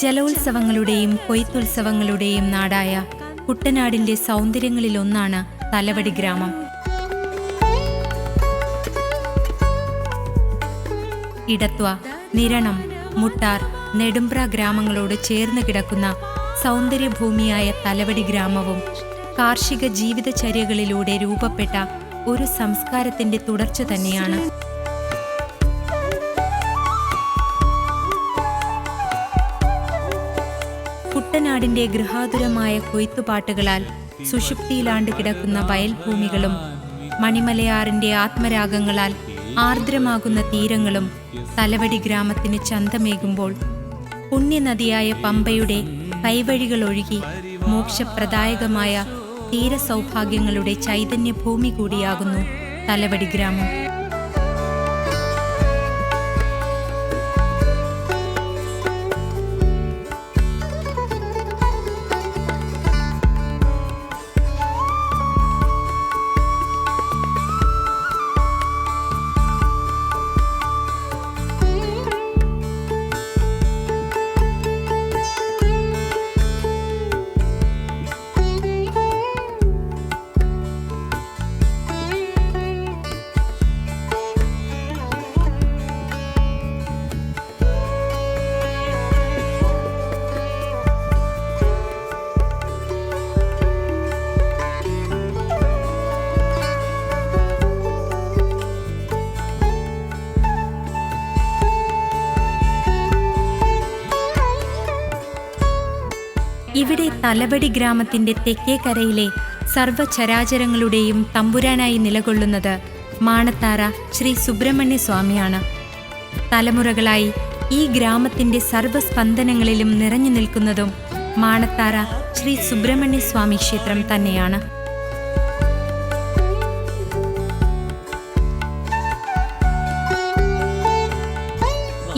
ജലോത്സവങ്ങളുടെയും കൊയ്ത്തുത്സവങ്ങളുടെയും നാടായ കുട്ടനാടിന്റെ സൗന്ദര്യങ്ങളിലൊന്നാണ് തലവടി ഗ്രാമം. ഇടത്വ നിരണം മുട്ടാർ നെടുമ്പ്ര ഗ്രാമങ്ങളോട് ചേർന്ന് കിടക്കുന്ന സൗന്ദര്യഭൂമിയായ തലവടി ഗ്രാമവും കാർഷിക ജീവിതചര്യകളിലൂടെ രൂപപ്പെട്ട ഒരു സംസ്കാരത്തിന്റെ തുടർച്ച തന്നെയാണ്. കുട്ടനാടിന്റെ ഗൃഹാതുരമായ കൊയ്ത്തുപാട്ടുകളാൽ സുഷുപ്തിയിലാണ്ട് കിടക്കുന്ന വയൽഭൂമികളും മണിമലയാറിന്റെ ആത്മരാഗങ്ങളാൽ ആർദ്രമാകുന്ന തീരങ്ങളും തലവടി ഗ്രാമത്തിന് ചന്തമേകുമ്പോൾ പുണ്യനദിയായ പമ്പയുടെ കൈവഴികളൊഴുകി മോക്ഷപ്രദായകമായ തീരസൗഭാഗ്യങ്ങളുടെ ചൈതന്യഭൂമി കൂടിയാകുന്നു തലവടി ഗ്രാമം. ഇവിടെ തലവടി ഗ്രാമത്തിന്റെ തെക്കേക്കരയിലെ സർവചരാചരങ്ങളുടെയും തമ്പുരാനായി നിലകൊള്ളുന്നത് മാണത്താറ ശ്രീ സുബ്രഹ്മണ്യ സ്വാമിയാണ്. തലമുറകളായി ഈ ഗ്രാമത്തിന്റെ സർവസ്പന്ദനങ്ങളിലും നിറഞ്ഞു നിൽക്കുന്നതും മാണത്താറ ശ്രീ സുബ്രഹ്മണ്യ സ്വാമി ക്ഷേത്രം തന്നെയാണ്.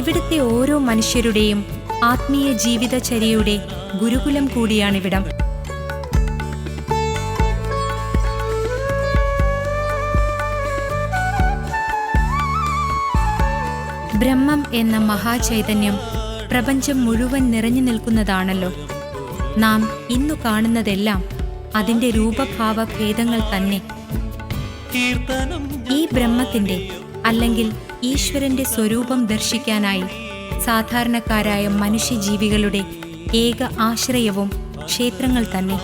ഇവിടുത്തെ ഓരോ മനുഷ്യരുടെയും ആത്മീയ ജീവിതചര്യയുടെ ഗുരുകുലം കൂടിയാണിവിടം. ബ്രഹ്മം എന്ന മഹാചൈതന്യം പ്രപഞ്ചം മുഴുവൻ നിറഞ്ഞു നിൽക്കുന്നതാണല്ലോ. നാം ഇന്നു കാണുന്നതെല്ലാം അതിന്റെ രൂപഭാവ ഭേദങ്ങൾ തന്നെ. ഈ ബ്രഹ്മത്തിന്റെ അല്ലെങ്കിൽ ഈശ്വരന്റെ സ്വരൂപം ദർശിക്കാനായി സാധാരണക്കാരായ മനുഷ്യജീവികളുടെ ഏക ആശ്രയവും ക്ഷേത്രങ്ങൾ തന്നെ.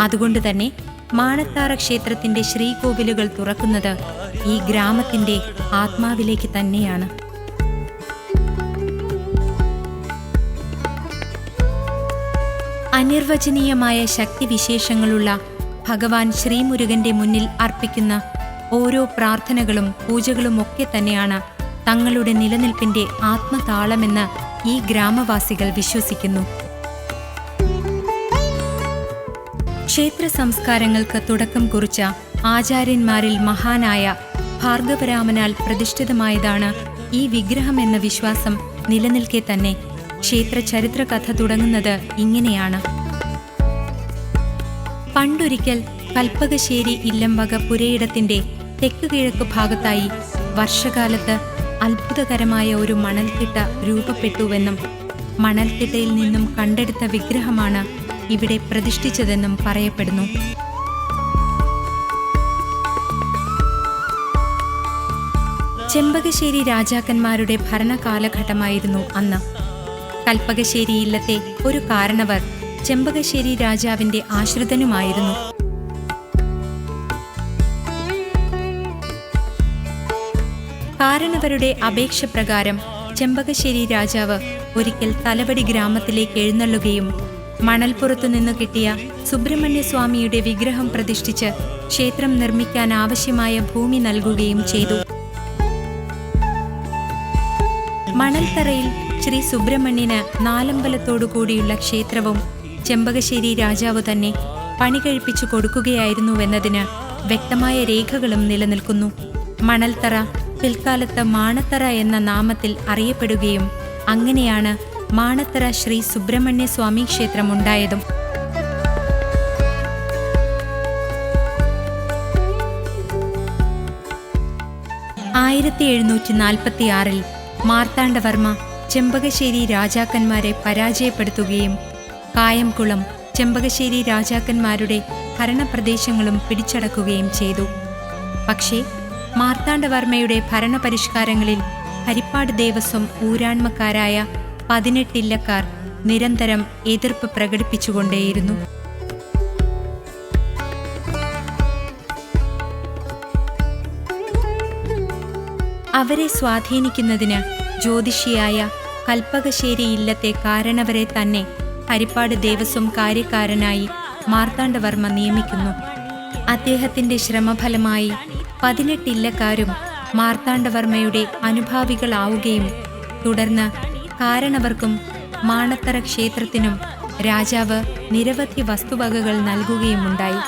അതുകൊണ്ട് തന്നെ മാണത്താറ ക്ഷേത്രത്തിന്റെ ശ്രീകോവിലുകൾ തുറക്കുന്നത് ഈ ഗ്രാമത്തിന്റെ ആത്മാവിലേക്ക് തന്നെയാണ്. അനിർവചനീയമായ ശക്തിവിശേഷങ്ങളുള്ള ഭഗവാൻ ശ്രീമുരുകന്റെ മുന്നിൽ അർപ്പിക്കുന്ന ഓരോ പ്രാർത്ഥനകളും പൂജകളും ഒക്കെ തന്നെയാണ് തങ്ങളുടെ നിലനിൽപ്പിന്റെ ആത്മതാളമെന്ന് ഈ ഗ്രാമവാസികൾ വിശ്വസിക്കുന്നു. ക്ഷേത്ര സംസ്കാരങ്ങൾക്ക് തുടക്കം കുറിച്ച ആചാര്യന്മാരിൽ മഹാനായ ഭാർഗവരാമനാൽ പ്രതിഷ്ഠിതമായതാണ് ഈ വിഗ്രഹം എന്ന വിശ്വാസം നിലനിൽക്കെ തന്നെ ക്ഷേത്ര ചരിത്ര കഥ തുടങ്ങുന്നത് ഇങ്ങനെയാണ്. പണ്ടൊരിക്കൽ കൽപ്പകശ്ശേരി ഇല്ലംവക പുരയിടത്തിന്റെ തെക്ക് കിഴക്ക് ഭാഗത്തായി വർഷകാലത്ത് അത്ഭുതകരമായ ഒരു മണൽത്തിട്ട രൂപപ്പെട്ടുവെന്നും മണൽത്തിട്ടയിൽ നിന്നും കണ്ടെടുത്ത വിഗ്രഹമാണ് ഇവിടെ പ്രതിഷ്ഠിച്ചതെന്നും പറയപ്പെടുന്നു. ചെമ്പകശ്ശേരി രാജാക്കന്മാരുടെ ഭരണകാലഘട്ടമായിരുന്നു അന്ന്. കൽപ്പകശ്ശേരി ഇല്ലത്തെ ഒരു കാരണവർ ചെമ്പകശ്ശേരി രാജാവിന്റെ ആശ്രിതനുമായിരുന്നു. കാരണവരുടെ അപേക്ഷ പ്രകാരം ചെമ്പകശ്ശേരി രാജാവ് ഒരിക്കൽ തലവടി ഗ്രാമത്തിലേക്ക് എഴുന്നള്ളുകയും മണൽപ്പുറത്തു നിന്ന് കിട്ടിയ സുബ്രഹ്മണ്യസ്വാമിയുടെ വിഗ്രഹം പ്രതിഷ്ഠിച്ച് ക്ഷേത്രം നിർമ്മിക്കാൻ ആവശ്യമായ ഭൂമി നൽകുകയും ചെയ്തു. മണൽത്തറയിൽ ശ്രീ സുബ്രഹ്മണ്യന് നാലമ്പലത്തോടു കൂടിയുള്ള ക്ഷേത്രവും ചെമ്പകശ്ശേരി രാജാവ് തന്നെ പണി കഴിപ്പിച്ചു കൊടുക്കുകയായിരുന്നുവെന്നതിന് വ്യക്തമായ രേഖകളും നിലനിൽക്കുന്നു. മണൽത്തറ പിൽക്കാലത്ത് മാണത്തറ എന്ന നാമത്തിൽ അറിയപ്പെടുകയും അങ്ങനെയാണ് മാണത്തറ ശ്രീ സുബ്രഹ്മണ്യ സ്വാമി ക്ഷേത്രം ഉണ്ടായതും. ആയിരത്തി എഴുന്നൂറ്റി നാൽപ്പത്തി ആറിൽ മാർത്താണ്ഡവർമ്മ ചെമ്പകശ്ശേരി രാജാക്കന്മാരെ പരാജയപ്പെടുത്തുകയും കായംകുളം ചെമ്പകശ്ശേരി രാജാക്കന്മാരുടെ ഭരണപ്രദേശങ്ങളും പിടിച്ചടക്കുകയും ചെയ്തു. പക്ഷേ മാർത്താണ്ഡവർമ്മയുടെ ഭരണപരിഷ്കാരങ്ങളിൽ ഹരിപ്പാട് ദേവസ്വം ഊരാൺമക്കാരായ പതിനെട്ടില്ലക്കാർ നിരന്തരം എതിർപ്പ് പ്രകടിപ്പിച്ചുകൊണ്ടേയിരുന്നു. അവരെ സ്വാധീനിക്കുന്നതിന് ജ്യോതിഷിയായ കൽപ്പകശ്ശേരി ഇല്ലത്തെ കാരണവരെ തന്നെ ഹരിപ്പാട് ദേവസ്വം കാര്യക്കാരനായി മാർത്താണ്ഡവർമ്മ നിയമിക്കുന്നു. അദ്ദേഹത്തിന്റെ ശ്രമഫലമായി പതിനെട്ടില്ലക്കാരും മാർത്താണ്ഡവർമ്മയുടെ അനുഭാവികളാവുകയും തുടർന്ന് കാരണവർക്കും മാണത്തറ ക്ഷേത്രത്തിനും രാജാവ് നിരവധി വസ്തുവകകൾ നൽകുകയുമുണ്ടായി.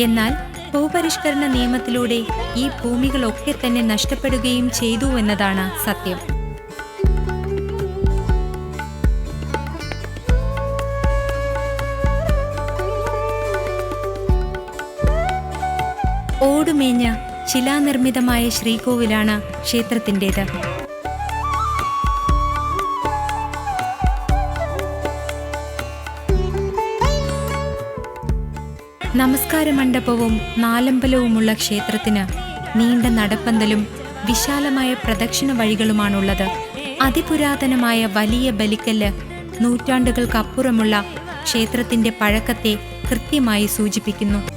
എന്നാൽ ഭൂപരിഷ്കരണ നിയമത്തിലൂടെ ഈ ഭൂമികളൊക്കെ തന്നെ നഷ്ടപ്പെടുകയും ചെയ്തു എന്നതാണ് സത്യം. ഓടുമേഞ്ഞ ശിലാനിർമ്മിതമായ ശ്രീകോവിലാണ് ക്ഷേത്രത്തിന്റെത്. നമസ്കാര മണ്ഡപവും നാലമ്പലവുമുള്ള ക്ഷേത്രത്തിന് നീണ്ട നടപ്പന്തലും വിശാലമായ പ്രദക്ഷിണ വഴികളുമാണുള്ളത്. അതിപുരാതനമായ വലിയ ബലിക്കല്ല് നൂറ്റാണ്ടുകൾക്കപ്പുറമുള്ള ക്ഷേത്രത്തിന്റെ പഴക്കത്തെ കൃത്യമായി സൂചിപ്പിക്കുന്നു.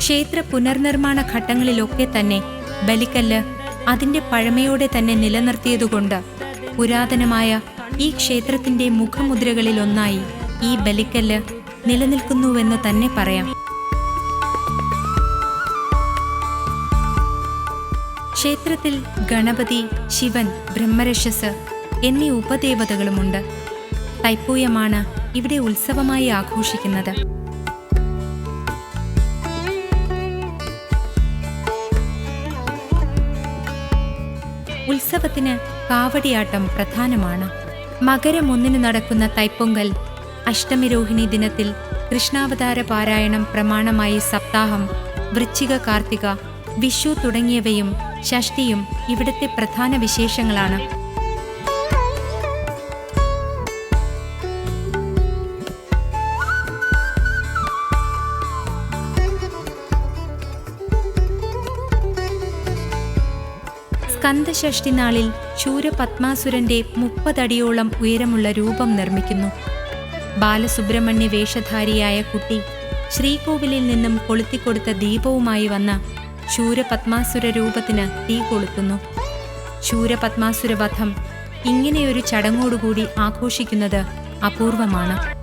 ക്ഷേത്ര പുനർനിർമ്മാണ ഘട്ടങ്ങളിലൊക്കെ തന്നെ ബലിക്കല്ല് അതിന്റെ പഴമയോടെ തന്നെ നിലനിർത്തിയതുകൊണ്ട് പുരാതനമായ ഈ ക്ഷേത്രത്തിന്റെ മുഖമുദ്രകളിലൊന്നായി ഈ ബലിക്കല്ല് നിലനിൽക്കുന്നുവെന്ന് തന്നെ പറയാം. ക്ഷേത്രത്തിൽ ഗണപതി ശിവൻ ബ്രഹ്മരക്ഷസ് എന്നീ ഉപദേവതകളുമുണ്ട്. തൈപ്പൂയമാണ് ഇവിടെ ഉത്സവമായി ആഘോഷിക്കുന്നത്. ഉത്സവത്തിന് കാവടിയാട്ടം പ്രധാനമാണ്. മകരം ഒന്നിന് നടക്കുന്ന തൈപ്പൊങ്കൽ അഷ്ടമിരോഹിണി ദിനത്തിൽ കൃഷ്ണാവതാര പാരായണം പ്രമാണമായി സപ്താഹം വൃശ്ചിക കാർത്തിക വിഷു തുടങ്ങിയവയും ഷഷ്ടിയും ഇവിടുത്തെ പ്രധാന വിശേഷങ്ങളാണ്. സ്കന്ദഷഷ്ടി നാളിൽ ശൂരപത്മാസുരന്റെ മുപ്പതടിയോളം ഉയരമുള്ള രൂപം നിർമ്മിക്കുന്നു. ബാലസുബ്രഹ്മണ്യ വേഷധാരിയായ കുട്ടി ശ്രീകോവിലിൽ നിന്നും കൊളുത്തിക്കൊടുത്ത ദീപവുമായി വന്ന ശൂരപത്മാസുര രൂപത്തിന് തീ കൊളുത്തുന്നു. ശൂരപത്മാസുര വധം ഇങ്ങനെയൊരു ചടങ്ങോടുകൂടി ആഘോഷിക്കുന്നത് അപൂർവമാണ്.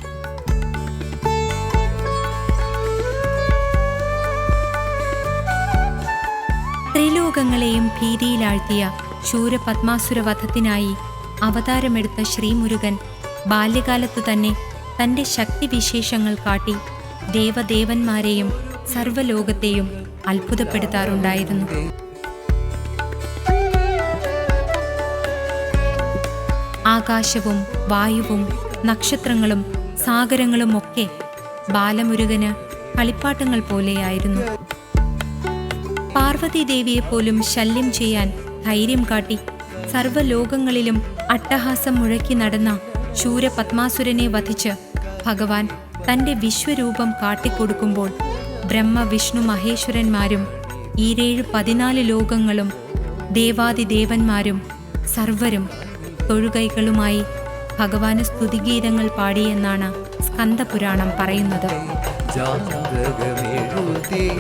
ത്രിലോകങ്ങളെയും ഭീതിയിലാഴ്ത്തിയ ശൂരപത്മാസുരവധത്തിനായി അവതാരമെടുത്ത ശ്രീമുരുകൻ ബാല്യകാലത്തു തന്നെ തന്റെ ശക്തിവിശേഷങ്ങൾ കാട്ടി ദേവദേവന്മാരെയും സർവലോകത്തെയും അത്ഭുതപ്പെടുത്താറുണ്ടായിരുന്നു. ആകാശവും വായുവും നക്ഷത്രങ്ങളും സാഗരങ്ങളുമൊക്കെ ബാലമുരുകന് കളിപ്പാട്ടങ്ങൾ പോലെയായിരുന്നു. പാർവതി ദേവിയെ പോലും ശല്യം ചെയ്യാൻ ധൈര്യം കാട്ടി സർവലോകങ്ങളിലും അട്ടഹാസം മുഴക്കി നടന്ന ശൂരപത്മാസുരനെ വധിച്ച് ഭഗവാൻ തന്റെ വിശ്വരൂപം കാട്ടിക്കൊടുക്കുമ്പോൾ ബ്രഹ്മ വിഷ്ണു മഹേശ്വരന്മാരും ഈരേഴ് പതിനാല് ലോകങ്ങളും ദേവാദിദേവന്മാരും സർവരും തൊഴുകൈകളുമായി ഭഗവാന് സ്തുതിഗീതങ്ങൾ പാടിയെന്നാണ് സ്കന്ദപുരാണം പറയുന്നത്. ജാതകമെഴുതിയ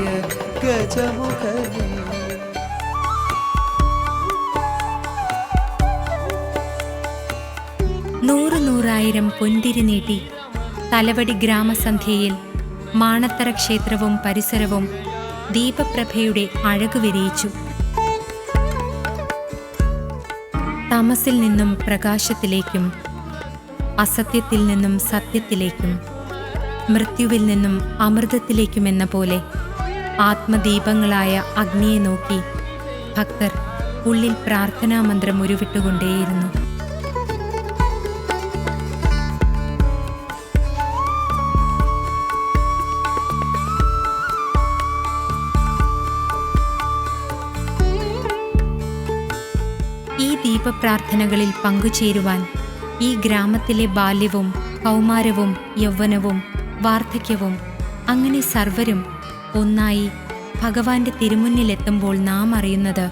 ഗജമുഖനേ. നൂറ് നൂറായിരം പൊന്തിരി നീട്ടി തലവടി ഗ്രാമസന്ധ്യയിൽ മാണത്തറ ക്ഷേത്രവും പരിസരവും ദീപപ്രഭയുടെ അഴകു വിരിയിച്ചു. തമസിൽ നിന്നും പ്രകാശത്തിലേക്കും അസത്യത്തിൽ നിന്നും സത്യത്തിലേക്കും മൃത്യുവിൽ നിന്നും അമൃതത്തിലേക്കും എന്ന പോലെ ആത്മദീപങ്ങളായ അഗ്നിയെ നോക്കി ഭക്തർ ഉള്ളിൽ പ്രാർത്ഥനാമന്ത്രം ഉരുവിട്ടുകൊണ്ടേയിരുന്നു. ഈ ദീപപ്രാർത്ഥനകളിൽ പങ്കുചേരുവാൻ ഈ ഗ്രാമത്തിലെ ബാല്യവും കൗമാരവും യൗവനവും വാർദ്ധക്യവും അങ്ങനെ സർവരും ഒന്നായി ഭഗവാന്റെ തിരുമുന്നിലെത്തുമ്പോൾ നാം അറിയുന്നത്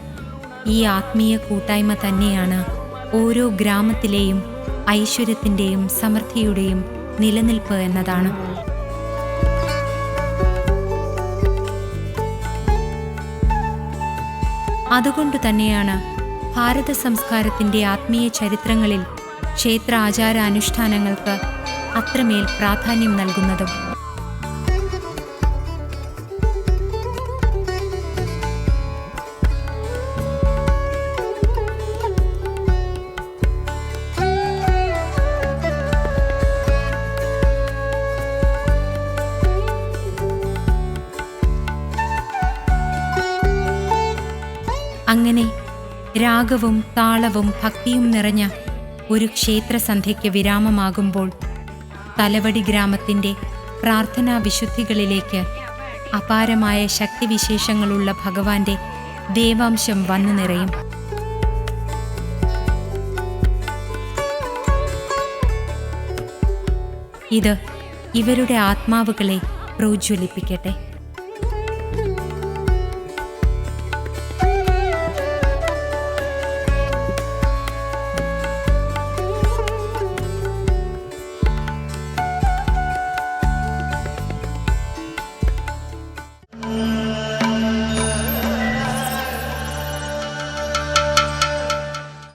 ഈ ആത്മീയ കൂട്ടായ്മ തന്നെയാണ് ഓരോ ഗ്രാമത്തിലെയും ഐശ്വര്യത്തിന്റെയും സമൃദ്ധിയുടെയും നിലനിൽപ്പ് എന്നതാണ്. അതുകൊണ്ട് തന്നെയാണ് ഭാരത സംസ്കാരത്തിന്റെ ആത്മീയ ചരിത്രങ്ങളിൽ ക്ഷേത്ര ആചാര അനുഷ്ഠാനങ്ങൾക്ക് അത്രമേൽ പ്രാധാന്യം നൽകുന്നതും. അങ്ങനെ രാഗവും താളവും ഭക്തിയും നിറഞ്ഞ ഒരു ക്ഷേത്രസന്ധ്യയ്ക്ക് വിരാമമാകുമ്പോൾ തലവടി ഗ്രാമത്തിന്റെ പ്രാർത്ഥനാ വിശുദ്ധികളിലേക്ക് അപാരമായ ശക്തിവിശേഷങ്ങളുള്ള ഭഗവാന്റെ ദേവാംശം വന്നു നിറയും. ഇത് ഇവരുടെ ആത്മാവുകളെ പ്രോജ്വലിപ്പിക്കട്ടെ.